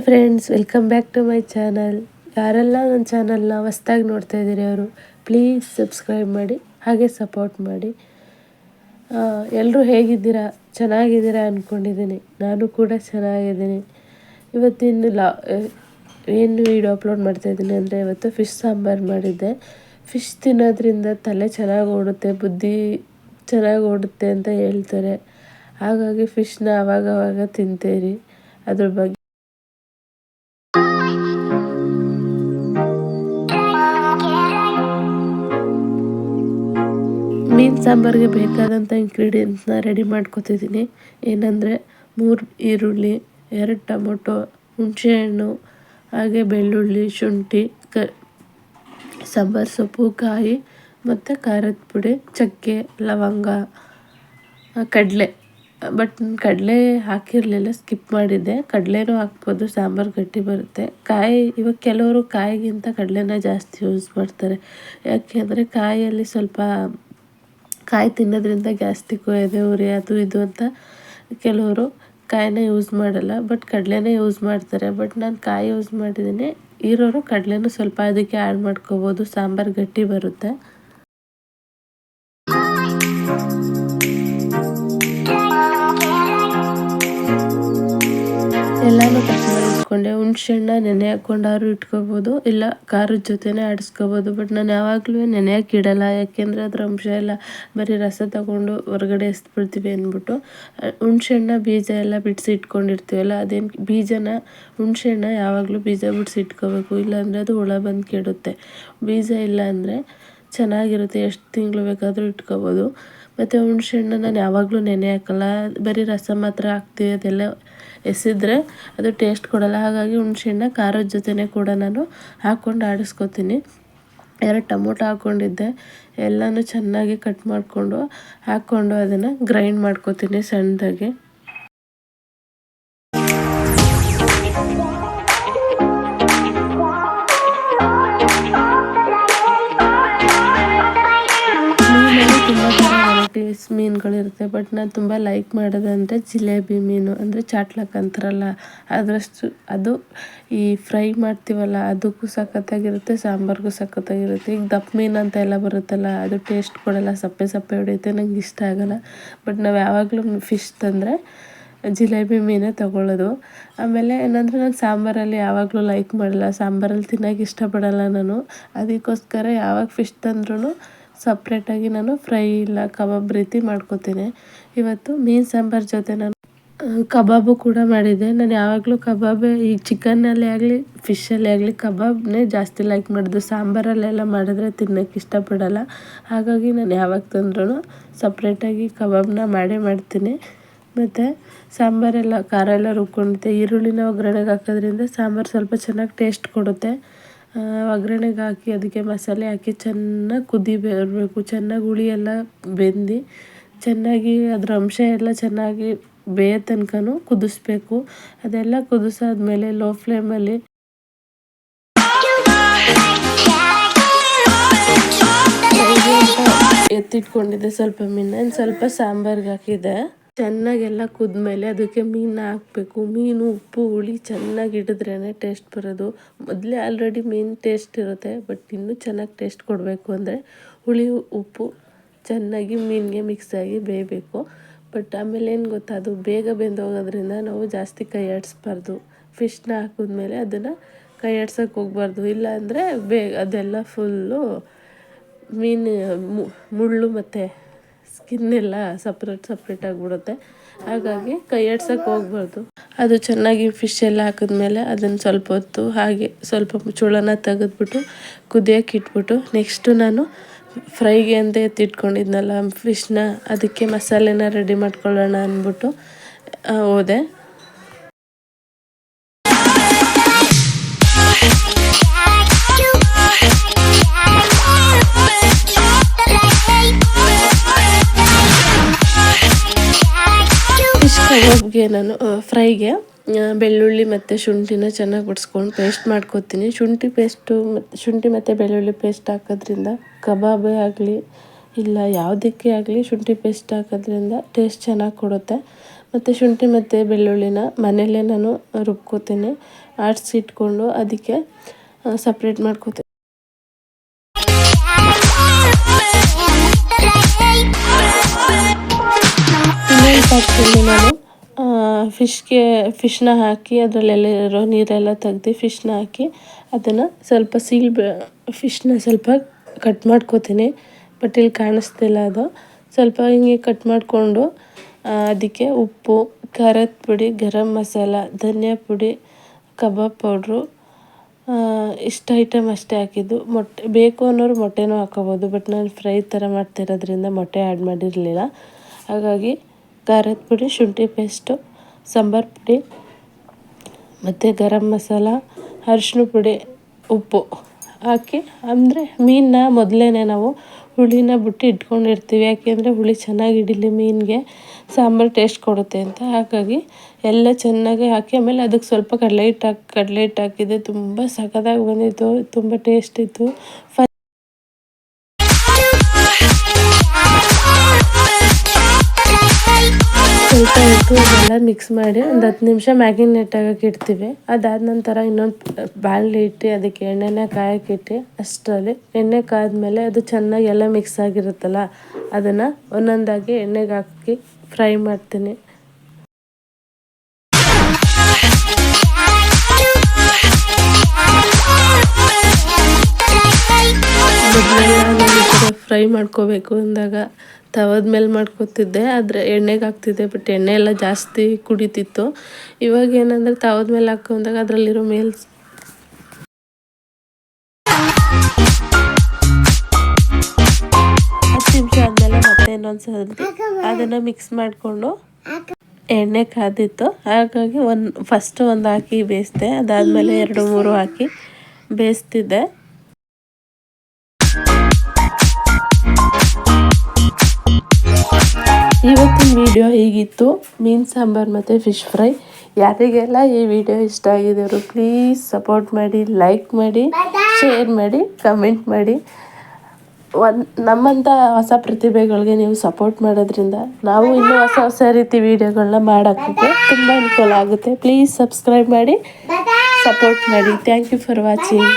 Hi friends welcome back to my channel ಯಾರೆಲ್ಲ ನನ್ನ ಚಾನಲ್ನ ಹೊಸ್ದಾಗಿ ನೋಡ್ತಾ ಇದ್ದೀರಿ ಅವರು ಪ್ಲೀಸ್ ಸಬ್ಸ್ಕ್ರೈಬ್ ಮಾಡಿ, ಹಾಗೆ ಸಪೋರ್ಟ್ ಮಾಡಿ. ಎಲ್ಲರೂ ಹೇಗಿದ್ದೀರಾ? ಚೆನ್ನಾಗಿದ್ದೀರಾ ಅಂದ್ಕೊಂಡಿದ್ದೀನಿ ನಾನು ಕೂಡ ಚೆನ್ನಾಗಿದ್ದೀನಿ. ಇವತ್ತಿನ ಲಾ ಏನು ವೀಡಿಯೋ ಅಪ್ಲೋಡ್ ಮಾಡ್ತಾಯಿದ್ದೀನಿ ಅಂದರೆ ಇವತ್ತು ಫಿಶ್ ಸಾಂಬಾರು ಮಾಡಿದ್ದೆ. ಫಿಶ್ ತಿನ್ನೋದ್ರಿಂದ ತಲೆ ಚೆನ್ನಾಗಿ ಓಡುತ್ತೆ, ಬುದ್ಧಿ ಚೆನ್ನಾಗಿ ಓಡುತ್ತೆ ಅಂತ ಹೇಳ್ತಾರೆ. ಹಾಗಾಗಿ ಫಿಶ್ನ ಅವಾಗವಾಗ ತಿಂತೇರಿ. ಅದ್ರ ಬಗ್ಗೆ ಸಾಂಬಾರಿಗೆ ಬೇಕಾದಂಥ ಇಂಗ್ರೀಡಿಯೆಂಟ್ಸ್ನ ರೆಡಿ ಮಾಡ್ಕೊತಿದ್ದೀನಿ ಏನಂದರೆ ಮೂರು ಈರುಳ್ಳಿ, ಎರಡು ಟೊಮೊಟೊ, ಹುಣಸೆಹಣ್ಣು, ಹಾಗೆ ಬೆಳ್ಳುಳ್ಳಿ, ಶುಂಠಿ, ಕ, ಸಾಂಬಾರು ಸೊಪ್ಪು, ಕಾಯಿ ಮತ್ತು ಖಾರದ ಪುಡಿ, ಚಕ್ಕೆ, ಲವಂಗ ಕಡಲೆ. ಬಟ್ ಕಡಲೆ ಹಾಕಿರಲಿಲ್ಲ, ಸ್ಕಿಪ್ ಮಾಡಿದ್ದೆ. ಕಡಲೆನೂ ಹಾಕ್ಬೋದು, ಸಾಂಬಾರು ಗಟ್ಟಿ ಬರುತ್ತೆ. ಕಾಯಿ, ಇವಾಗ ಕೆಲವರು ಕಾಯಿಗಿಂತ ಕಡಲೆನ ಜಾಸ್ತಿ ಯೂಸ್ ಮಾಡ್ತಾರೆ. ಯಾಕೆಂದರೆ ಕಾಯಿಯಲ್ಲಿ ಸ್ವಲ್ಪ ಕಾಯಿ ತಿನ್ನೋದ್ರಿಂದ ಗ್ಯಾಸ್ಟಿಕ್ ಇದೆ, ಉರಿ ಅದು ಇದು ಅಂತ ಕೆಲವರು ಕಾಯಿನ ಯೂಸ್ ಮಾಡಲ್ಲ. ಬಟ್ ಕಡಲೆನೇ ಯೂಸ್ ಮಾಡ್ತಾರೆ. ಬಟ್ ನಾನು ಕಾಯಿ ಯೂಸ್ ಮಾಡಿದ್ದೀನಿ. ಇರೋರು ಕಡಲೆನೂ ಸ್ವಲ್ಪ ಅದಕ್ಕೆ ಆ್ಯಡ್ ಮಾಡ್ಕೋಬೋದು. ಸಾಂಬಾರು ಗಟ್ಟಿ ಬರುತ್ತೆ. ಇಟ್ಕೊಂಡೆ ಹುಣ್ಸೆಹಣ್ಣ ನೆನೆ ಹಾಕ್ಕೊಂಡಾದ್ರು ಇಟ್ಕೋಬೋದು. ಇಲ್ಲ ಖಾರದ ಜೊತೆನೇ ಆಡಿಸ್ಕೋಬೋದು. ಬಟ್ ನಾನು ಯಾವಾಗಲೂ ನೆನೆಯಕ್ಕೆ ಇಡಲ್ಲ ಯಾಕೆಂದರೆ ಅದ್ರ ಅಂಶ ಎಲ್ಲ ಬರೀ ರಸ ತಗೊಂಡು ಹೊರಗಡೆ ಎಸ್ಬಿಡ್ತೀವಿ ಅಂದ್ಬಿಟ್ಟು ಹುಣ್ಸೆಹಣ್ಣ ಬೀಜ ಎಲ್ಲ ಬಿಡಿಸಿ ಇಟ್ಕೊಂಡಿರ್ತೀವಲ್ಲ, ಅದೇನು ಬೀಜನ ಹುಣ್ಸೆಹಣ್ಣ ಯಾವಾಗಲೂ ಬೀಜ ಬಿಡಿಸಿ ಇಟ್ಕೋಬೇಕು. ಇಲ್ಲಾಂದರೆ ಅದು ಹುಳ ಬಂದು ಕೆಡುತ್ತೆ. ಬೀಜ ಇಲ್ಲ ಅಂದರೆ ಚೆನ್ನಾಗಿರುತ್ತೆ. ಎಷ್ಟು ತಿಂಗಳು ಬೇಕಾದರೂ ಇಟ್ಕೋಬೋದು. ಮತ್ತು ಹುಣ್ಸೆಹಣ್ಣು ನಾನು ಯಾವಾಗಲೂ ನೆನೆ ಹಾಕಲ್ಲ. ಬರೀ ರಸ ಮಾತ್ರ ಹಾಕ್ತೀವಿ, ಅದೆಲ್ಲ ಎಸೆದ್ರೆ ಅದು ಟೇಸ್ಟ್ ಕೊಡಲ್ಲ. ಹಾಗಾಗಿ ಹುಣ್ಸೆಹಣ್ಣ ಖಾರದ ಜೊತೆನೇ ಕೂಡ ನಾನು ಹಾಕ್ಕೊಂಡು ಆಡಿಸ್ಕೊತೀನಿ. ಎರಡು ಟೊಮೊಟೊ ಹಾಕ್ಕೊಂಡಿದ್ದೆ ಎಲ್ಲನೂ ಚೆನ್ನಾಗಿ ಕಟ್ ಮಾಡಿಕೊಂಡು ಹಾಕ್ಕೊಂಡು ಅದನ್ನು ಗ್ರೈಂಡ್ ಮಾಡ್ಕೊತೀನಿ ಸಣ್ಣದಾಗಿ. ಪೀಸ್ ಮೀನುಗಳಿರುತ್ತೆ ಬಟ್ ನಾನು ತುಂಬ ಲೈಕ್ ಮಾಡೋದಂದರೆ ಜಿಲೇಬಿ ಮೀನು, ಅಂದರೆ ಚಾಟ್ಲಕ್ ಅಂತಾರಲ್ಲ, ಅದರಷ್ಟು ಅದು ಈ ಫ್ರೈ ಮಾಡ್ತೀವಲ್ಲ, ಅದಕ್ಕೂ ಸಖತ್ತಾಗಿರುತ್ತೆ, ಸಾಂಬಾರಿಗೂ ಸಖತ್ತಾಗಿರುತ್ತೆ. ಈಗ ದಪ್ಪ ಮೀನು ಅಂತ ಎಲ್ಲ ಬರುತ್ತಲ್ಲ, ಅದು ಟೇಸ್ಟ್ ಕೊಡಲ್ಲ, ಸಪ್ಪೆ ಸಪ್ಪೆ ಹೊಡೆಯುತ್ತೆ, ನಂಗೆ ಇಷ್ಟ ಆಗೋಲ್ಲ. ಬಟ್ ನಾವು ಯಾವಾಗಲೂ ಫಿಶ್ ತಂದರೆ ಜಿಲೇಬಿ ಮೀನೇ ತೊಗೊಳ್ಳೋದು. ಆಮೇಲೆ ಏನಂದರೆ ನಾನು ಸಾಂಬಾರಲ್ಲಿ ಯಾವಾಗಲೂ ಲೈಕ್ ಮಾಡಲ್ಲ, ಸಾಂಬಾರಲ್ಲಿ ತಿನ್ನೋಕೆ ಇಷ್ಟಪಡಲ್ಲ ನಾನು. ಅದಕ್ಕೋಸ್ಕರ ಯಾವಾಗ ಫಿಶ್ ತಂದ್ರೂ ಸಪ್ರೇಟಾಗಿ ನಾನು ಫ್ರೈ ಇಲ್ಲ, ಕಬಾಬ್ ರೀತಿ ಮಾಡ್ಕೊತೀನಿ. ಇವತ್ತು ಮೀನು ಸಾಂಬಾರು ಜೊತೆ ನಾನು ಕಬಾಬು ಕೂಡ ಮಾಡಿದ್ದೆ. ನಾನು ಯಾವಾಗಲೂ ಕಬಾಬೇ, ಈ ಚಿಕನ್ನಲ್ಲಿ ಆಗಲಿ ಫಿಶಲ್ಲಿ ಆಗಲಿ ಕಬಾಬ್ನೇ ಜಾಸ್ತಿ ಲೈಕ್ ಮಾಡೋದು. ಸಾಂಬಾರಲ್ಲೆಲ್ಲ ಮಾಡಿದ್ರೆ ತಿನ್ನೋಕ್ಕೆ ಇಷ್ಟಪಡಲ್ಲ. ಹಾಗಾಗಿ ನಾನು ಯಾವಾಗ ತಂದ್ರೂ ಸಪ್ರೇಟಾಗಿ ಕಬಾಬ್ನ ಮಾಡೇ ಮಾಡ್ತೀನಿ. ಮತ್ತು ಸಾಂಬಾರೆಲ್ಲ ಖಾರ ಎಲ್ಲ ರುಬ್ಕೊಂಡಿದ್ದೆ. ಈರುಳ್ಳಿನ ಒಗ್ಗರಣೆಗೆ ಹಾಕೋದ್ರಿಂದ ಸಾಂಬಾರು ಸ್ವಲ್ಪ ಚೆನ್ನಾಗಿ ಟೇಸ್ಟ್ ಕೊಡುತ್ತೆ. ಒಗ್ಗರಣೆಗೆ ಹಾಕಿ ಅದಕ್ಕೆ ಮಸಾಲೆ ಹಾಕಿ ಚೆನ್ನಾಗಿ ಕುದಿ ಬರಬೇಕು. ಚೆನ್ನಾಗಿ ಹುಳಿ ಎಲ್ಲ ಬೆಂದು ಚೆನ್ನಾಗಿ ಅದರ ಅಂಶ ಎಲ್ಲ ಚೆನ್ನಾಗಿ ಬೇಯೋ ತನಕನೂ ಕುದಿಸ್ಬೇಕು. ಅದೆಲ್ಲ ಕುದಿಸಾದ್ಮೇಲೆ ಲೋ ಫ್ಲೇಮಲ್ಲಿ ಎತ್ತಿಟ್ಕೊಂಡಿದ್ದೆ. ಸ್ವಲ್ಪ ಮೀನು ಸ್ವಲ್ಪ ಸಾಂಬಾರ್ಗೆ ಹಾಕಿದ್ದೆ. ಚೆನ್ನಾಗೆಲ್ಲ ಕುದ್ಮೇಲೆ ಅದಕ್ಕೆ ಮೀನು ಹಾಕಬೇಕು. ಮೀನು, ಉಪ್ಪು, ಹುಳಿ ಚೆನ್ನಾಗಿ ಹಿಡಿದ್ರೇ ಟೇಸ್ಟ್ ಬರೋದು. ಮೊದಲೇ ಆಲ್ರೆಡಿ ಮೀನು ಟೇಸ್ಟ್ ಇರುತ್ತೆ ಬಟ್ ಇನ್ನೂ ಚೆನ್ನಾಗಿ ಟೇಸ್ಟ್ ಕೊಡಬೇಕು ಅಂದರೆ ಹುಳಿ, ಉಪ್ಪು ಚೆನ್ನಾಗಿ ಮೀನಿಗೆ ಆಗಿ ಬೇಯಬೇಕು. ಬಟ್ ಆಮೇಲೆ ಏನು ಗೊತ್ತಾ, ಅದು ಬೇಗ ಬೆಂದೋಗೋದ್ರಿಂದ ನಾವು ಜಾಸ್ತಿ ಕೈ ಆಡಿಸ್ಬಾರ್ದು. ಫಿಶ್ನ ಹಾಕಿದ್ಮೇಲೆ ಅದನ್ನು ಕೈ ಆಡ್ಸೋಕೆ ಹೋಗ್ಬಾರ್ದು. ಇಲ್ಲ ಅಂದರೆ ಬೇಗ ಅದೆಲ್ಲ ಫುಲ್ಲು ಮೀನು ಮುಳ್ಳು ಮತ್ತು ಸ್ಕಿನ್ನೆಲ್ಲ ಸಪ್ರೇಟ್ ಸಪ್ರೇಟ್ ಆಗಿಬಿಡುತ್ತೆ ಹಾಗಾಗಿ ಕೈ ಆಡ್ಸೋಕೆ ಹೋಗ್ಬಾರ್ದು. ಅದು ಚೆನ್ನಾಗಿ ಫಿಶ್ ಎಲ್ಲ ಹಾಕಿದ್ಮೇಲೆ ಅದನ್ನು ಸ್ವಲ್ಪ ಹೊತ್ತು ಹಾಗೆ ಸ್ವಲ್ಪ ಚೂಳನ ತೆಗೆದ್ಬಿಟ್ಟು ಕುದಿಯೋಕೆ ಇಟ್ಬಿಟ್ಟು ನೆಕ್ಸ್ಟು ನಾನು ಫ್ರೈಗೆ ಅಂತ ಎತ್ತಿಟ್ಕೊಂಡಿದ್ನಲ್ಲ ಫಿಶ್ನ ಅದಕ್ಕೆ ಮಸಾಲೆನ ರೆಡಿ ಮಾಡ್ಕೊಳ್ಳೋಣ ಅಂದ್ಬಿಟ್ಟು ಹೋದೆ. ಕಬಾಬ್ಗೆ ನಾನು ಫ್ರೈಗೆ ಬೆಳ್ಳುಳ್ಳಿ ಮತ್ತು ಶುಂಠಿನ ಚೆನ್ನಾಗಿ ಬಿಡಿಸ್ಕೊಂಡು ಪೇಸ್ಟ್ ಮಾಡ್ಕೊತೀನಿ. ಶುಂಠಿ ಪೇಸ್ಟು ಮತ್ತು ಶುಂಠಿ ಮತ್ತು ಬೆಳ್ಳುಳ್ಳಿ ಪೇಸ್ಟ್ ಹಾಕೋದ್ರಿಂದ ಕಬಾಬೇ ಆಗಲಿ, ಇಲ್ಲ ಯಾವುದಕ್ಕೆ ಆಗಲಿ ಶುಂಠಿ ಪೇಸ್ಟ್ ಹಾಕೋದ್ರಿಂದ ಟೇಸ್ಟ್ ಚೆನ್ನಾಗಿ ಕೊಡುತ್ತೆ. ಮತ್ತು ಶುಂಠಿ ಮತ್ತು ಬೆಳ್ಳುಳ್ಳಿನ ಮನೆಯಲ್ಲೇ ನಾನು ರುಬ್ಕೋತೀನಿ. ಆಡಿಸಿ ಇಟ್ಕೊಂಡು ಅದಕ್ಕೆ ಸಪ್ರೇಟ್ ಮಾಡ್ಕೋತೀನಿ. ಪಾತ್ರೆಯಲ್ಲಿ ನಾನು ಫಿಶ್ಗೆ, ಫಿಶ್ನ ಹಾಕಿ ಅದರಲ್ಲೆಲ್ಲ ಇರೋ ನೀರೆಲ್ಲ ತೆಗ್ದು ಫಿಶ್ನ ಹಾಕಿ ಅದನ್ನು ಸ್ವಲ್ಪ ಸೀಲ್ ಫಿಶ್ನ ಸ್ವಲ್ಪ ಕಟ್ ಮಾಡ್ಕೋತೀನಿ. ಬಟ್ ಇಲ್ಲಿ ಕಾಣಿಸ್ತಿಲ್ಲ ಅದು. ಸ್ವಲ್ಪ ಹಿಂಗೆ ಕಟ್ ಮಾಡಿಕೊಂಡು ಅದಕ್ಕೆ ಉಪ್ಪು, ಖಾರದ ಪುಡಿ, ಗರಂ ಮಸಾಲ, ಧನಿಯಾ ಪುಡಿ, ಕಬಾಬ್ ಪೌಡ್ರು ಇಷ್ಟು ಐಟಮ್ ಅಷ್ಟೇ ಹಾಕಿದ್ದು. ಮೊಟ್ಟೆ, ಬೇಕು ಅನ್ನೋರು ಮೊಟ್ಟೆನೂ ಹಾಕೋಬೋದು. ಬಟ್ ನಾನು ಫ್ರೈ ಥರ ಮಾಡ್ತಿರೋದ್ರಿಂದ ಮೊಟ್ಟೆ ಆ್ಯಡ್ ಮಾಡಿರಲಿಲ್ಲ. ಹಾಗಾಗಿ ಖಾರದ ಪುಡಿ, ಶುಂಠಿ ಪೇಸ್ಟು, ಸಾಂಬಾರು ಪುಡಿ ಮತ್ತು ಗರಂ ಮಸಾಲ ಅರಿಶಿನ ಪುಡಿ, ಉಪ್ಪು ಹಾಕಿ ಅಂದರೆ ಮೀನನ್ನ ಮೊದಲೇ ನಾವು ಹುಳಿನ ಬಿಟ್ಟು ಇಟ್ಕೊಂಡಿರ್ತೀವಿ. ಯಾಕೆಂದರೆ ಹುಳಿ ಚೆನ್ನಾಗಿ ಹಿಡೀಲಿ ಮೀನಿಗೆ, ಸಾಂಬಾರು ಟೇಸ್ಟ್ ಕೊಡುತ್ತೆ ಅಂತ. ಹಾಗಾಗಿ ಎಲ್ಲ ಚೆನ್ನಾಗಿ ಹಾಕಿ ಆಮೇಲೆ ಅದಕ್ಕೆ ಸ್ವಲ್ಪ ಕಡಲೆ ಹಿಟ್ಟು ಹಾಕಿ, ಕಡಲೆ ಹಿಟ್ಟು ಹಾಕಿದೆ ತುಂಬ ಸಖತ್ತಾಗಿ ಬಂದಿತ್ತು, ತುಂಬ ಟೇಸ್ಟ್ ಇತ್ತು. ಸ್ವಲ್ಪ ಇದೆಲ್ಲ ಮಿಕ್ಸ್ ಮಾಡಿ ಒಂದು ಹತ್ತು ನಿಮಿಷ ಮ್ಯಾಗಿ ಆಗಕ್ಕೆ ಇಡ್ತೀವಿ. ಅದಾದ ನಂತರ ಇನ್ನೊಂದು ಬಾಣಲಿ ಇಟ್ಟು ಅದಕ್ಕೆ ಎಣ್ಣೆನ ಕಾಯಕ್ಕಿಟ್ಟು ಅಷ್ಟರಲ್ಲಿ ಎಣ್ಣೆ ಕಾದ್ಮೇಲೆ ಅದು ಚೆನ್ನಾಗಿ ಎಲ್ಲ ಮಿಕ್ಸ್ ಆಗಿರುತ್ತಲ್ಲ ಅದನ್ನು ಒಂದೊಂದಾಗಿ ಎಣ್ಣೆಗೆ ಹಾಕಿ ಫ್ರೈ ಮಾಡ್ತೀನಿ. ಫ್ರೈ ಮಾಡ್ಕೋಬೇಕು ಅಂದಾಗ ತವದ ಮೇಲೆ ಮಾಡ್ಕೊತಿದ್ದೆ, ಆದರೆ ಎಣ್ಣೆಗೆ ಹಾಕ್ತಿದ್ದೆ ಬಟ್ ಎಣ್ಣೆ ಎಲ್ಲ ಜಾಸ್ತಿ ಕುಡಿತಿತ್ತು. ಇವಾಗ ಏನಂದರೆ ತವದ ಮೇಲೆ ಹಾಕೊಂಡಾಗ ಅದರಲ್ಲಿರೋ ಮೇಲ್ ಹತ್ತು ಆದಮೇಲೆ ಮತ್ತೆ ಇನ್ನೊಂದು ಅದನ್ನು ಮಿಕ್ಸ್ ಮಾಡಿಕೊಂಡು ಎಣ್ಣೆ ಕಾದಿತ್ತು. ಹಾಗಾಗಿ ಒಂದು ಫಸ್ಟ್ ಒಂದು ಹಾಕಿ ಬೇಯಿಸಿದೆ, ಅದಾದಮೇಲೆ ಎರಡು, ಮೂರು ಹಾಕಿ ಬೇಯಿಸ್ತಿದ್ದೆ. ಇವತ್ತಿನ ವಿಡಿಯೋ ಹೀಗಿತ್ತು. ಮೀನು ಸಾಂಬಾರು ಮತ್ತು ಫಿಶ್ ಫ್ರೈ ಯಾರಿಗೆಲ್ಲ ಈ ವಿಡಿಯೋ ಇಷ್ಟ ಆಗಿದ್ದವರು ಪ್ಲೀಸ್ ಸಪೋರ್ಟ್ ಮಾಡಿ ಲೈಕ್ ಮಾಡಿ ಶೇರ್ ಮಾಡಿ ಕಮೆಂಟ್ ಮಾಡಿ. ಒಂದು ನಮ್ಮಂಥ ಹೊಸ ಪ್ರತಿಭೆಗಳಿಗೆ ನೀವು ಸಪೋರ್ಟ್ ಮಾಡೋದ್ರಿಂದ ನಾವು ಇನ್ನೂ ಹೊಸ ಹೊಸ ರೀತಿ ವೀಡಿಯೋಗಳನ್ನ ಮಾಡೋಕ್ಕೆ ತುಂಬ ಅನುಕೂಲ ಆಗುತ್ತೆ. ಪ್ಲೀಸ್ ಸಬ್ಸ್ಕ್ರೈಬ್ ಮಾಡಿ ಸಪೋರ್ಟ್ ಮಾಡಿ. Thank you for watching